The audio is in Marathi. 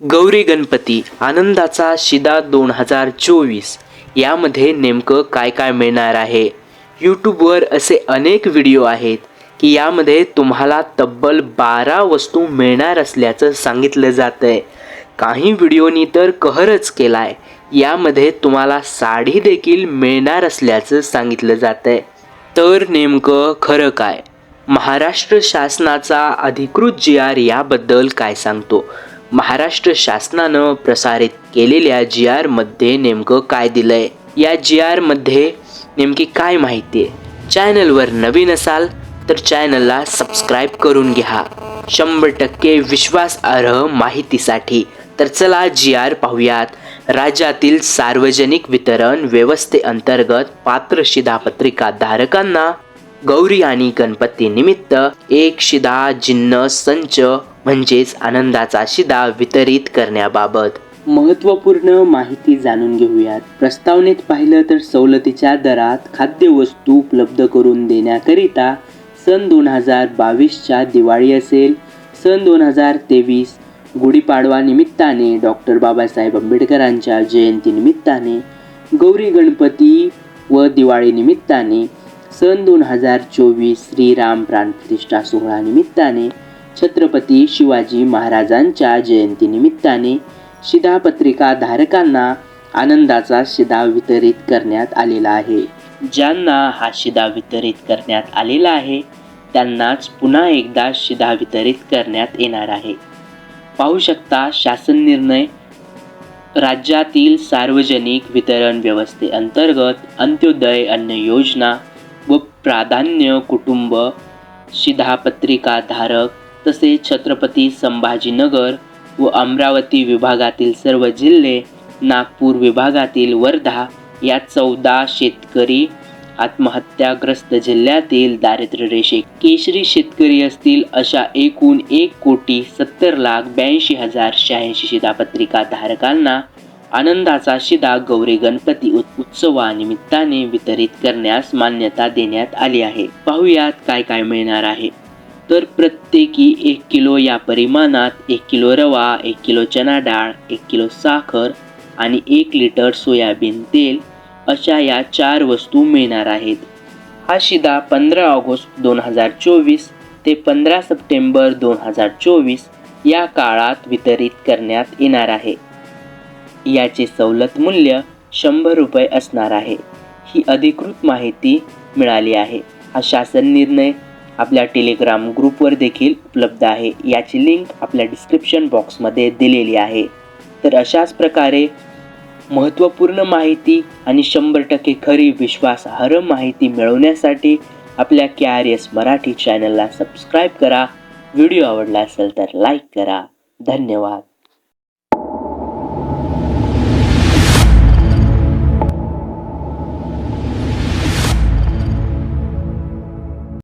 गौरी गणपती आनंदाचा शिदा दोन हजार चोवीस. यामध्ये नेमकं काय काय मिळणार आहे? यूट्यूबवर असे अनेक व्हिडिओ आहेत की यामध्ये तुम्हाला तब्बल बारा वस्तू मिळणार असल्याचं सांगितलं जातं आहे काही व्हिडिओनी तर कहरच केला आहे यामध्ये तुम्हाला साडी देखील मिळणार असल्याचं सांगितलं जातं आहे तर नेमकं खरं काय? महाराष्ट्र शासनाचा अधिकृत जी आर याबद्दल काय सांगतो? महाराष्ट्र शासनानं प्रसारित केलेल्या जी आरमध्ये नेमकं काय दिलंय? या जी आरमध्ये नेमकी काय माहिती आहे चॅनलवर नवीन असाल तर चॅनलला सबस्क्राईब करून घ्या. शंभर टक्के विश्वासार्ह माहितीसाठी. तर चला जी आर पाहूयात. राज्यातील सार्वजनिक वितरण व्यवस्थेअंतर्गत पात्र शिधापत्रिका धारकांना गौरी आणि गणपती निमित्त एक शिधा जिन्न संच म्हणजेच आनंदाचा शिदा वितरित करण्याबाबत. महत्त्वपूर्ण माहिती जाणून घेऊयात. प्रस्तावनेत पाहिलं तर सवलतीच्या दरात खाद्यवस्तू उपलब्ध करून देण्याकरिता सन दोन हजार बावीसच्या दिवाळी असेल. सन दोन हजार तेवीस गुढीपाडवा निमित्ताने डॉक्टर बाबासाहेब आंबेडकरांच्या जयंतीनिमित्ताने गौरी गणपती व दिवाळी निमित्ताने सन दोन हजार चोवीस श्रीराम प्राणप्रतिष्ठा सोहळा निमित्ताने छत्रपती शिवाजी महाराजांच्या जयंतीनिमित्ताने शिधापत्रिका धारकांना आनंदाचा शिधा वितरित करण्यात आलेला आहे. ज्यांना हा शिधा वितरित करण्यात आलेला आहे त्यांनाच पुन्हा एकदा शिधा वितरित करण्यात येणार आहे. पाहू शकता शासन निर्णय राज्यातील सार्वजनिक वितरण व्यवस्थेअंतर्गत अंत्योदय अन्न योजना व प्राधान्य कुटुंब शिधापत्रिका धारक तसेच छत्रपती संभाजीनगर व अमरावती विभागातील सर्व जिल्हे नागपूर विभागातील वर्धा या चौदा शेतकरी आत्महत्याग्रस्त जिल्ह्यातील दारिद्र्य रेषे केशरी शेतकरी असतील अशा एकूण एक कोटी सत्तर लाख ब्याऐंशी हजार शहाऐंशी शिधापत्रिका धारकांना आनंदाचा शिदा गौरी गणपती उत्सवानिमित्ताने वितरित करण्यास मान्यता देण्यात आली आहे. पाहुयात काय काय मिळणार आहे. तर प्रत्येकी एक किलो या परिमाणात एक किलो रवा एक किलो चना डाळ एक किलो साखर आणि एक लिटर सोयाबीन तेल अशा या चार वस्तू मिळणार आहेत. हा शिदा पंधरा ऑगस्ट दोन हजार चोवीस ते पंधरा सप्टेंबर दोन हजार चोवीस या काळात वितरित करण्यात येणार आहे. याचे सवलत मूल्य शंभर रुपये असणार आहे. ही अधिकृत माहिती मिळाली आहे. हा शासन निर्णय आपल्या टेलिग्राम ग्रुपवर देखील उपलब्ध आहे. याची लिंक आपल्या डिस्क्रिप्शन बॉक्समध्ये दिलेली आहे. तर अशाच प्रकारे महत्त्वपूर्ण माहिती आणि शंभर टक्के खरी विश्वासार्ह माहिती मिळवण्यासाठी आपल्या के आर एस मराठी चॅनलला सबस्क्राईब करा. व्हिडिओ आवडला असेल तर लाईक करा. धन्यवाद.